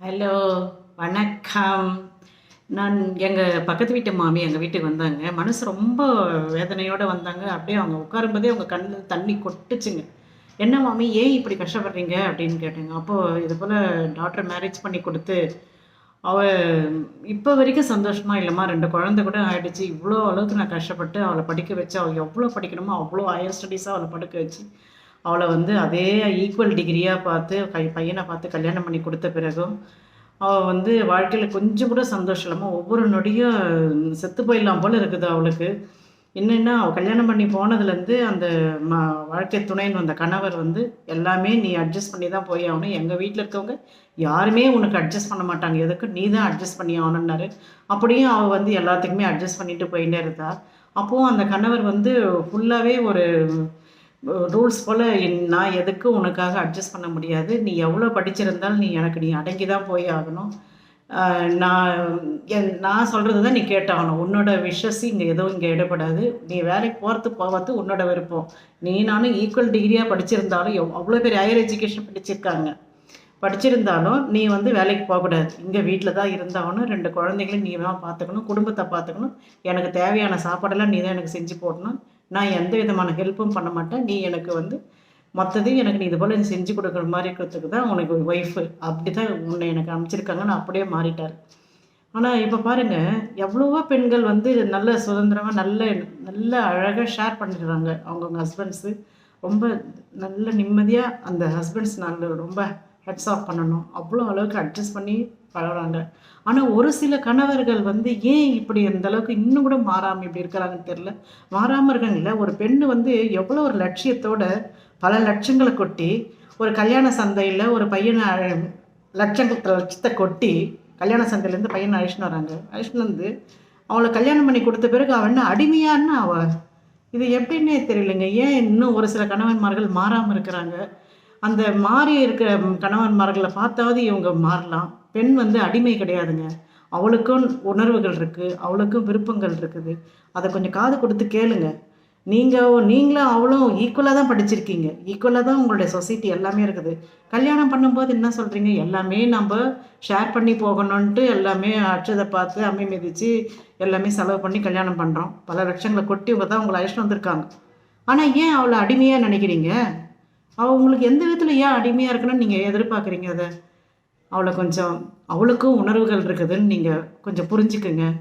Hello வணக்கம். நான் எங்கள் பக்கத்து வீட்டு மாமி எங்கள் வீட்டுக்கு வந்தாங்க. மனசு ரொம்ப வேதனையோடு வந்தாங்க. அப்படியே அவங்க உட்காரும்போதே அவங்க கண்ணில் தண்ணி கொட்டுச்சுங்க. என்ன மாமி ஏன் இப்படி கஷ்டப்படுறீங்க? அப்படின்னு கேட்டேங்க. அப்போது இது போல் டாக்டர் மேரேஜ் பண்ணி கொடுத்து அவ இப்போ வரைக்கும் சந்தோஷமா இல்லைம்மா. ரெண்டு குழந்தை கூட ஆகிடுச்சு இவ்வளோ அளவுக்கு நான் கஷ்டப்பட்டு அவளை படிக்க வச்சு அவள் எவ்வளோ படிக்கணுமோ அவ்வளோ ஹையர் ஸ்டடீஸாக அவளை படிக்க வச்சு அவளை வந்து அதே ஈக்குவல் டிகிரியாக பார்த்து கை பையனை பார்த்து கல்யாணம் பண்ணி கொடுத்த பிறகும் அவள் வந்து வாழ்க்கையில் கொஞ்சம் கூட சந்தோஷம் இல்லாமல் ஒவ்வொரு நொடியும் செத்து போயிடலாம் போல் இருக்குது அவளுக்கு. என்னென்னா அவள் கல்யாணம் பண்ணி போனதுலேருந்து அந்த ம வாழ்க்கை துணைன்னு வந்த கணவர் வந்து எல்லாமே நீ அட்ஜஸ்ட் பண்ணி தான் போய் ஆகணும். எங்கள் வீட்டில் இருக்கவங்க யாருமே உனக்கு அட்ஜஸ்ட் பண்ண மாட்டாங்க. எதுக்கு? நீ தான் அட்ஜஸ்ட் பண்ணி ஆகணுன்னாரு அப்படியும் அவள் வந்து எல்லாத்துக்குமே அட்ஜஸ்ட் பண்ணிட்டு போயிட்டே இருந்தா. அப்போது அந்த கணவர் வந்து ஃபுல்லாகவே ஒரு ரூல்ஸ் போல் நான் எதுக்கு உனக்காக அட்ஜஸ்ட் பண்ண முடியாது? நீ எவ்வளோ படிச்சிருந்தாலும் நீ எனக்கு நீ அடங்கி தான் போய் ஆகணும். நான் என் நான் சொல்கிறது தான் நீ கேட்டாகணும். உன்னோட விஷஸ் இங்கே எதுவும் இங்கே இடப்படாது. நீ வேலைக்கு போகிறது போகிறது உன்னோட விருப்பம். நீ நானும் ஈக்குவல் டிகிரியாக படிச்சிருந்தாலும் எவ் அவ்வளோ பேர் ஹையர் எஜுகேஷன் படிச்சிருக்காங்க. படிச்சிருந்தாலும் நீ வந்து வேலைக்கு போகக்கூடாது. இங்கே வீட்டில் தான் இருந்தாகணும். ரெண்டு குழந்தைங்களையும் நீ தான் பார்த்துக்கணும் குடும்பத்தை பார்த்துக்கணும் எனக்கு தேவையான சாப்பாடெல்லாம் நீ தான் எனக்கு செஞ்சு போடணும். நான் எந்த விதமான ஹெல்ப்பும் பண்ண மாட்டேன். நீ எனக்கு வந்து மற்றதையும் எனக்கு நீ இது போல் செஞ்சு கொடுக்குற மாதிரி இருக்கிறதுக்கு தான் உனக்கு ஒய்ஃபு அப்படி தான் உன்னை எனக்கு அமைச்சிருக்காங்க நான் அப்படியே மாறிட்டார் ஆனால் இப்போ பாருங்கள் எவ்வளவோ பெண்கள் வந்து நல்ல சுதந்திரமாக நல்ல நல்ல அழகாக ஷேர் பண்ணிடுறாங்க அவங்கவுங்க ஹஸ்பண்ட்ஸு ரொம்ப நல்ல நிம்மதியாக அந்த ஹஸ்பண்ட்ஸ் நாங்கள் ரொம்ப ஹெட்ஸ் ஆஃப் பண்ணணும். அவ்வளோ அளவுக்கு அட்ஜஸ்ட் பண்ணி பழகுறாங்க ஆனால் ஒரு சில கணவர்கள் வந்து ஏன் இப்படி அந்த அளவுக்கு இன்னும் கூட மாறாமல் இப்படி இருக்கிறாங்கன்னு தெரில மாறாமல் இருக்காங்கல்ல ஒரு பெண்ணு வந்து எவ்வளோ ஒரு லட்சியத்தோட பல லட்சங்களை கொட்டி ஒரு கல்யாண சந்தையில் ஒரு பையனை அழ- லட்சங்கள் லட்சத்தை கொட்டி கல்யாண சந்தையிலேருந்து பையனை அழிச்சுன்னு வராங்க. அழிச்சுன்னு வந்து அவளை கல்யாணம் பண்ணி கொடுத்த பிறகு அவன் என்ன அடிமையான்னு அவ இது எப்படின்னே தெரியலங்க. ஏன் இன்னும் ஒரு சில கணவன்மார்கள் மாறாமல் இருக்கிறாங்க? அந்த மாறி இருக்கிற கணவன்மார்களை பார்த்தாவது இவங்க மாறலாம். பெண் வந்து அடிமை கிடையாதுங்க. அவளுக்கும் உணர்வுகள் இருக்குது அவளுக்கும் விருப்பங்கள் இருக்குது. அதை கொஞ்சம் காது கொடுத்து கேளுங்க. நீங்கள் நீங்களும் அவளும் ஈக்குவலாக தான் படிச்சிருக்கீங்க. ஈக்குவலாக தான் உங்களுடைய சொசைட்டி எல்லாமே இருக்குது. கல்யாணம் பண்ணும்போது என்ன சொல்கிறீங்க எல்லாமே நம்ம ஷேர் பண்ணி போகணுன்ட்டு எல்லாமே அச்சதை பார்த்து அம்மை மிதித்து எல்லாமே செலவு பண்ணி கல்யாணம் பண்ணுறோம் பல லட்சங்களை கொட்டி இவங்க தான் உங்களை அழைச்சிட்டு வந்திருக்காங்க. ஆனால் ஏன் அவளை அடிமையாக நினைக்கிறீங்க? அவள் உங்களுக்கு எந்த விதத்தில் ஏன் அடிமையாக இருக்குன்னு நீங்கள் எதிர்பார்க்குறீங்க அதை? அவளை கொஞ்சம் அவளுக்கும் உணர்வுகள் இருக்குதுன்னு நீங்கள் கொஞ்சம் புரிஞ்சுக்குங்க.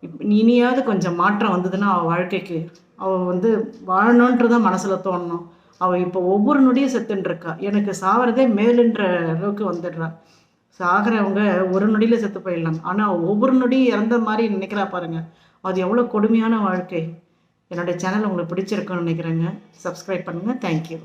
இப்- இனியாவது கொஞ்சம் மாற்றம் வந்ததுன்னா அவள் வாழ்க்கைக்கு அவள் வந்து வாழணுன்றதான் மனசில் தோணணும். அவள் இப்போ ஒவ்வொரு நொடியும் செத்துன்ட்ருக்கா எனக்கு சாகிறதே மேலுன்ற அளவுக்கு வந்துடுறா. சாகிறவங்க ஒரு நொடியில் செத்து போயிடலாம். ஆனால் ஒவ்வொரு நொடியும் இறந்த மாதிரி நினைக்கிறா பாருங்கள் அது எவ்வளோ கொடுமையான வாழ்க்கை. என்னுடைய சேனல் உங்களுக்கு பிடிச்சிருக்குன்னு நினைக்கிறேங்க. சப்ஸ்கிரைப் பண்ணுங்கள் தேங்க்யூ.